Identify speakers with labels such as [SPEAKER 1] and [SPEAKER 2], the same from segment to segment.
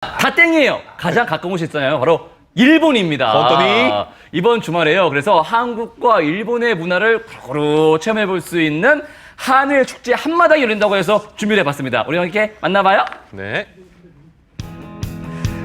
[SPEAKER 1] 다 땡이에요. 가장 가까운 곳이 있잖아요. 바로 일본입니다.
[SPEAKER 2] 어떠니?
[SPEAKER 1] 이번 주말에요. 그래서 한국과 일본의 문화를 고루 체험해 볼 수 있는 한일 축제 한마당이 열린다고 해서 준비를 해봤습니다. 우리 함께 만나봐요.
[SPEAKER 2] 네.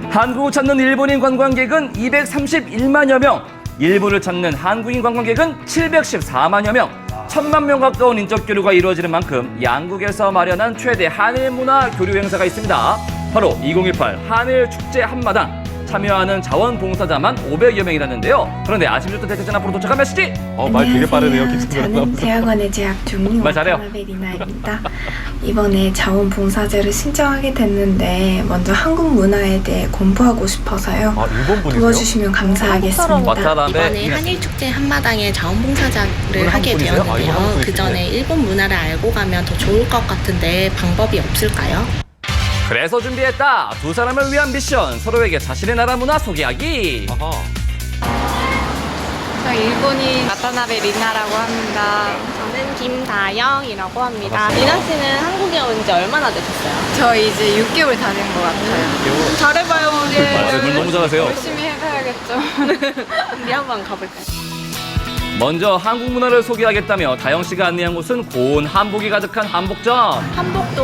[SPEAKER 1] 한국을 찾는 일본인 관광객은 231만여 명, 일본을 찾는 한국인 관광객은 714만여 명, 천만 명 가까운 인적 교류가 이루어지는 만큼 양국에서 마련한 최대 한일 문화 교류 행사가 있습니다. 바로 2018 한일 축제 한마당. 참여하는 자원봉사자만 500여 명이라는데요. 그런데 아침 주도 대체전 앞으로 도착한 몇 시지?
[SPEAKER 2] 어, 말 되게 빠르네요. 김승현
[SPEAKER 3] 저는
[SPEAKER 2] 아나운서.
[SPEAKER 3] 대학원에 재학 중인
[SPEAKER 1] 말 잘해요.
[SPEAKER 3] 와타나베 리나입니다. 이번에 자원봉사제를 신청하게 됐는데 먼저 한국 문화에 대해 공부하고 싶어서요.
[SPEAKER 2] 아, 일본 분이세요?
[SPEAKER 3] 도와주시면 감사하겠습니다.
[SPEAKER 1] 와타나베
[SPEAKER 4] 이번에
[SPEAKER 1] 리나 씨.
[SPEAKER 4] 한일 축제 한마당에 자원봉사자를 하게
[SPEAKER 2] 한국 분이세요? 아, 이거
[SPEAKER 4] 되었는데요.
[SPEAKER 2] 한국
[SPEAKER 4] 그
[SPEAKER 2] 분이시네.
[SPEAKER 4] 전에 일본 문화를 알고 가면 더 좋을 것 같은데 방법이 없을까요?
[SPEAKER 1] 그래서 준비했다. 두 사람을 위한 미션. 서로에게 자신의 나라 문화 소개하기.
[SPEAKER 2] 아하.
[SPEAKER 5] 저 일본인 와타나베 리나라고 합니다.
[SPEAKER 4] 저는 김다영이라고 합니다. 리나 씨는 한국에 온 지 얼마나 되셨어요?
[SPEAKER 5] 저 이제 6개월 다닌 것 같아요. 잘해봐요,
[SPEAKER 1] 아,
[SPEAKER 5] 우리.
[SPEAKER 1] 너무 잘하세요.
[SPEAKER 5] 열심히 해봐야겠죠.
[SPEAKER 4] 우리 한번 가볼까요?
[SPEAKER 1] 먼저 한국 문화를 소개하겠다며 다영 씨가 안내한 곳은 고운 한복이 가득한 한복전.
[SPEAKER 4] 한복도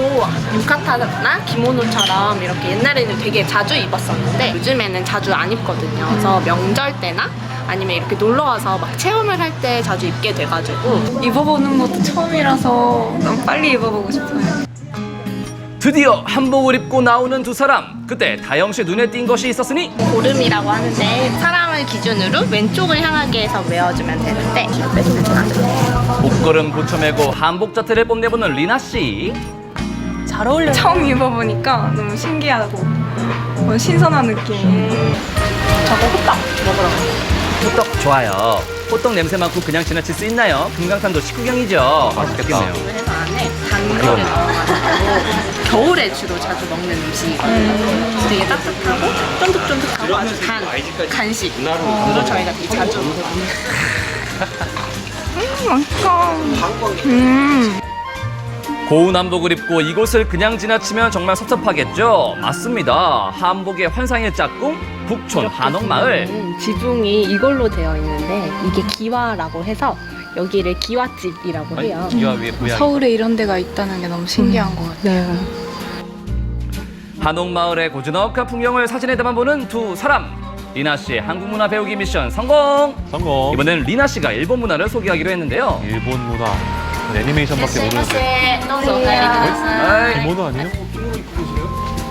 [SPEAKER 4] 유카타나 기모노처럼 이렇게 옛날에는 되게 자주 입었었는데 요즘에는 자주 안 입거든요. 그래서 명절 때나 아니면 이렇게 놀러 와서 막 체험을 할 때 자주 입게 돼가지고
[SPEAKER 5] 입어보는 것도 처음이라서 너무 빨리 입어보고 싶어요.
[SPEAKER 1] 드디어 한복을 입고 나오는 두 사람. 그때 다영 씨 눈에 띈 것이 있었으니
[SPEAKER 4] 고름이라고 하는데 사람을 기준으로 왼쪽을 향하게 해서 외워주면 되는데?
[SPEAKER 1] 목걸음 붙여매고 한복 자태를 뽐내보는 리나 씨.
[SPEAKER 5] 잘 어울려요. 처음 입어보니까 너무 신기하고 어, 신선한 느낌.
[SPEAKER 4] 저거 호떡 먹으러 가요.
[SPEAKER 1] 호떡 좋아요. 호떡 냄새 맡고 그냥 지나칠 수 있나요? 금강산도 식후경이죠. 맛있겠네요.
[SPEAKER 4] 안에 단거를 넣어가지고 겨울에 주로 자주 먹는 음식이거든요. 되게 따뜻하고 쫀득쫀득하고 아주 단 간식으로 저희가 되게 자주 먹거든요.
[SPEAKER 1] 고운 한복을 입고 이곳을 그냥 지나치면 정말 섭섭하겠죠? 맞습니다. 한복의 환상의 짝꿍, 북촌 한옥마을.
[SPEAKER 4] 음, 지붕이 이걸로 되어 있는데 이게 기와라고 해서 여기를 기와집이라고 해요.
[SPEAKER 1] 위에 고양이.
[SPEAKER 5] 서울에 이런 데가 있다는 게 너무 신기한 것 같아요.
[SPEAKER 4] 네.
[SPEAKER 1] 한옥마을의 고즈넉한 풍경을 사진에 담아 보는 두 사람. 리나 씨의 한국 문화 배우기 미션 성공.
[SPEAKER 2] 성공.
[SPEAKER 1] 이번에는 리나 씨가 일본 문화를 소개하기로 했는데요.
[SPEAKER 2] 일본 문화. 애니메이션밖에 모르는데.
[SPEAKER 1] 아이,
[SPEAKER 2] 기모노 아니에요?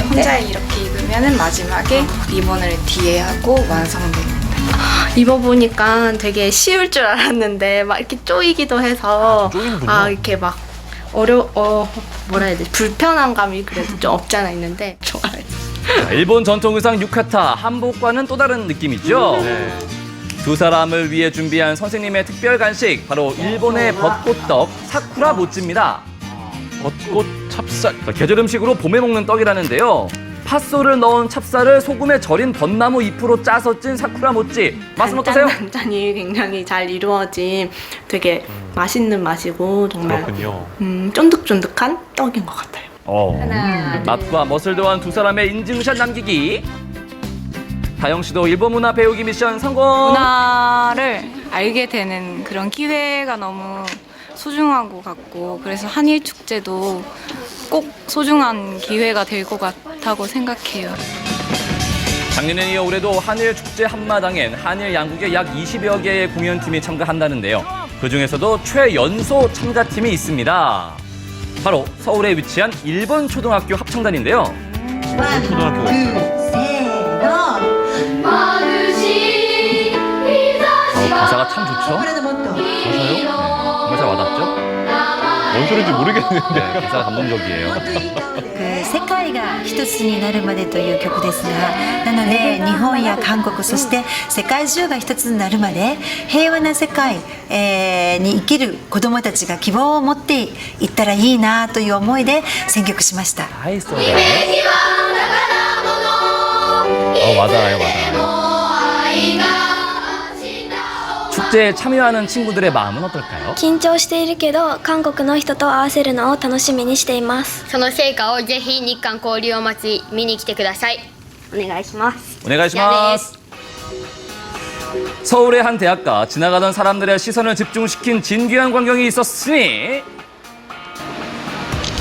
[SPEAKER 3] 혼자 이렇게 입으면 마지막에 리본을 뒤에 하고 완성됩니다.
[SPEAKER 4] 입어보니까 되게 쉬울 줄 알았는데 막 이렇게 쪼이기도 해서
[SPEAKER 2] 쪼이는군요.
[SPEAKER 4] 아 이렇게 막 어려 어 뭐라 해야 되지 불편한 감이 그래도 좀 없지 않아 있는데 좋아요.
[SPEAKER 1] 자, 일본 전통 의상 유카타. 한복과는 또 다른 느낌이죠.
[SPEAKER 2] 네.
[SPEAKER 1] 두 사람을 위해 준비한 선생님의 특별 간식 바로 일본의 벚꽃떡 사쿠라 모찌입니다.
[SPEAKER 2] 벚꽃 찹쌀.
[SPEAKER 1] 자, 계절 음식으로 봄에 먹는 떡이라는데요. 팥소를 넣은 찹쌀을 소금에 절인 벚나무 잎으로 짜서 찐 사쿠라 모찌. 맛은 어떠세요?
[SPEAKER 4] 단짠단짠이 굉장히 잘 이루어진 되게 맛있는 맛이고 정말
[SPEAKER 2] 그렇군요.
[SPEAKER 4] 음, 쫀득쫀득한 떡인 것 같아요.
[SPEAKER 1] 어.
[SPEAKER 4] 하나,
[SPEAKER 1] 맛과 멋을 더한 두 사람의 인증샷 남기기. 다영 씨도 일본 문화 배우기 미션 성공.
[SPEAKER 5] 문화를 알게 되는 그런 기회가 너무 소중한 것 같고 그래서 한일 축제도 꼭 소중한 기회가 될 것 같다고 생각해요.
[SPEAKER 1] 작년에 이어 올해도 한일 축제 한마당엔 한일 양국의 약 20여 개의 공연팀이 참가한다는데요. 그 중에서도 최연소 참가팀이 있습니다. 바로 서울에 위치한 일본 초등학교 합창단인데요.
[SPEAKER 2] 초등학교가. 어,
[SPEAKER 1] 가사가 참 좋죠?
[SPEAKER 2] 뭔 소리인지 모르겠는데.
[SPEAKER 1] 네, 가사가 감동적이에요.
[SPEAKER 6] く世界 界が一つになるまでという曲ですがなので日本や韓国そして世界中が一つになるまで平和な世界、えーに生きる子どもたちが希望を持っていったらいいなという思いで選曲しました。
[SPEAKER 1] 아이소다. 어 맞아요 맞아요. 축제에 참여하는 친구들의 마음은 어떨까요?
[SPEAKER 7] 緊張しているけど韓国の人と合わせるのを楽しみにしています
[SPEAKER 8] その成果をぜひ日韓交流を待ち見に来てくださいお願いします
[SPEAKER 1] 오네가시마스. 서울의 한 대학가 지나가던 사람들의 시선을 집중시킨 진귀한 광경이 있었으니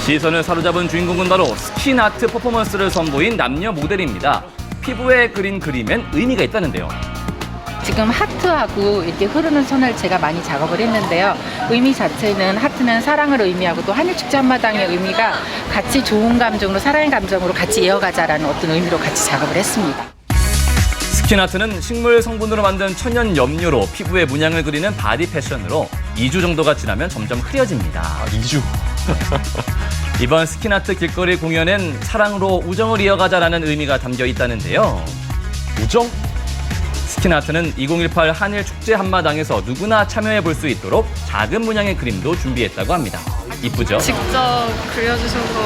[SPEAKER 1] 시선을 사로잡은 주인공은 바로 스킨 아트 퍼포먼스를 선보인 남녀 모델입니다. 피부에 그린 그림엔 의미가 있다는데요.
[SPEAKER 9] 지금 하트하고 이렇게 흐르는 손을 제가 많이 작업을 했는데요. 의미 자체는 하트는 사랑을 의미하고 또 한일 축제 한마당의 의미가 같이 좋은 감정으로 사랑의 감정으로 같이 이어가자라는 어떤 의미로 같이 작업을 했습니다.
[SPEAKER 1] 스킨 아트는 식물 성분으로 만든 천연 염료로 피부에 문양을 그리는 바디 패션으로 2주 정도가 지나면 점점 흐려집니다.
[SPEAKER 2] 아, 2주.
[SPEAKER 1] 이번 스킨아트 길거리 공연엔 사랑으로 우정을 이어가자라는 의미가 담겨 있다는데요.
[SPEAKER 2] 우정?
[SPEAKER 1] 스킨아트는 2018 한일 축제 한마당에서 누구나 참여해 볼 수 있도록 작은 문양의 그림도 준비했다고 합니다. 이쁘죠?
[SPEAKER 5] 직접 그려주셔서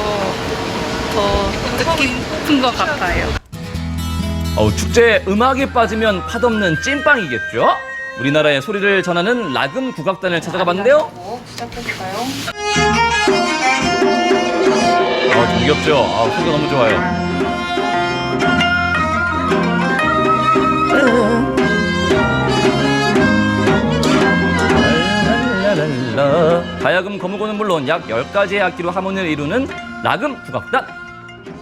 [SPEAKER 5] 더 뜻깊은 것 같아요.
[SPEAKER 1] 어우, 축제에 음악이 빠지면 맛없는 찐빵이겠죠? 우리나라의 소리를 전하는 라금 국악단을 찾아가 봤는데요.
[SPEAKER 5] 시작해볼까요?
[SPEAKER 1] 아, 정겹죠? 아, 소리가 너무 좋아요. 라. 가야금 거무고는 물론 약 10가지의 악기로 하모니를 이루는 라금 국악단.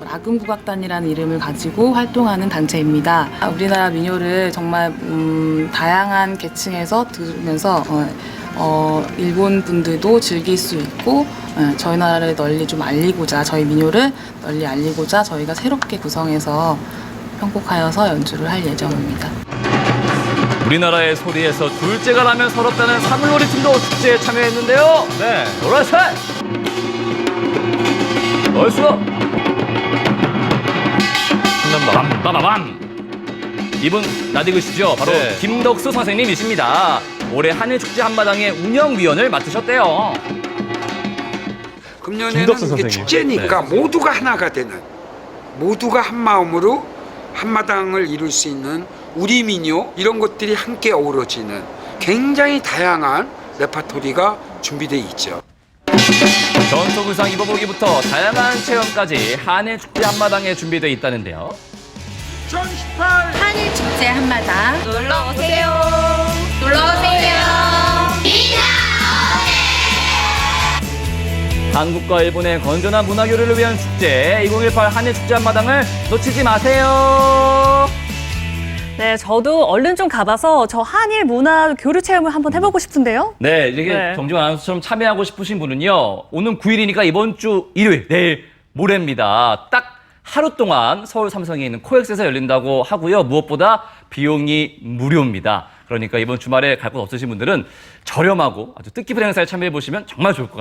[SPEAKER 10] 라금 국악단이라는 이름을 가지고 활동하는 단체입니다. 아, 우리나라 민요를 정말 음, 다양한 계층에서 들으면서 어, 어, 일본 분들도 즐길 수 있고 어, 저희 나라를 널리 좀 알리고자 저희 민요를 널리 알리고자 저희가 새롭게 구성해서 편곡하여서 연주를 할 예정입니다.
[SPEAKER 1] 우리나라의 소리에서 둘째가 나면 서럽다는 사물놀이 팀도 축제에 참여했는데요. 네, 노라살! 얼쑤!
[SPEAKER 2] 신난다.
[SPEAKER 1] 빠바밤! 이분 나디그시죠? 바로
[SPEAKER 2] 네.
[SPEAKER 1] 김덕수 선생님이십니다. 올해 한일축제 한마당의 운영위원을 맡으셨대요.
[SPEAKER 2] 김덕수
[SPEAKER 11] 금년에는 이게
[SPEAKER 2] 선생님. 네.
[SPEAKER 11] 축제니까 모두가 하나가 되는 모두가 한 마음으로 한마당을 이룰 수 있는 우리 민요 이런 것들이 함께 어우러지는 굉장히 다양한 레파토리가 준비되어 있죠.
[SPEAKER 1] 전속 의상 입어보기부터 다양한 체험까지 한일 축제 한마당에 준비되어 있다는데요.
[SPEAKER 9] 한일 축제 한마당
[SPEAKER 4] 놀러 오세요. 놀러 오세요.
[SPEAKER 1] 한국과 일본의 건전한 문화 교류를 위한 축제 2018 한일 축제 한마당을 놓치지 마세요.
[SPEAKER 12] 네, 저도 얼른 좀 가봐서 저 한일 문화 교류 체험을 한번 해보고 싶은데요.
[SPEAKER 1] 네, 이게
[SPEAKER 12] 네.
[SPEAKER 1] 정지원 아나운서처럼 참여하고 싶으신 분은요. 오는 9일이니까 이번 주 일요일, 내일 모레입니다. 딱 하루 동안 서울 삼성에 있는 코엑스에서 열린다고 하고요. 무엇보다 비용이 무료입니다. 그러니까 이번 주말에 갈 곳 없으신 분들은 저렴하고 아주 뜻깊은 행사에 참여해 보시면 정말 좋을 것 같아요.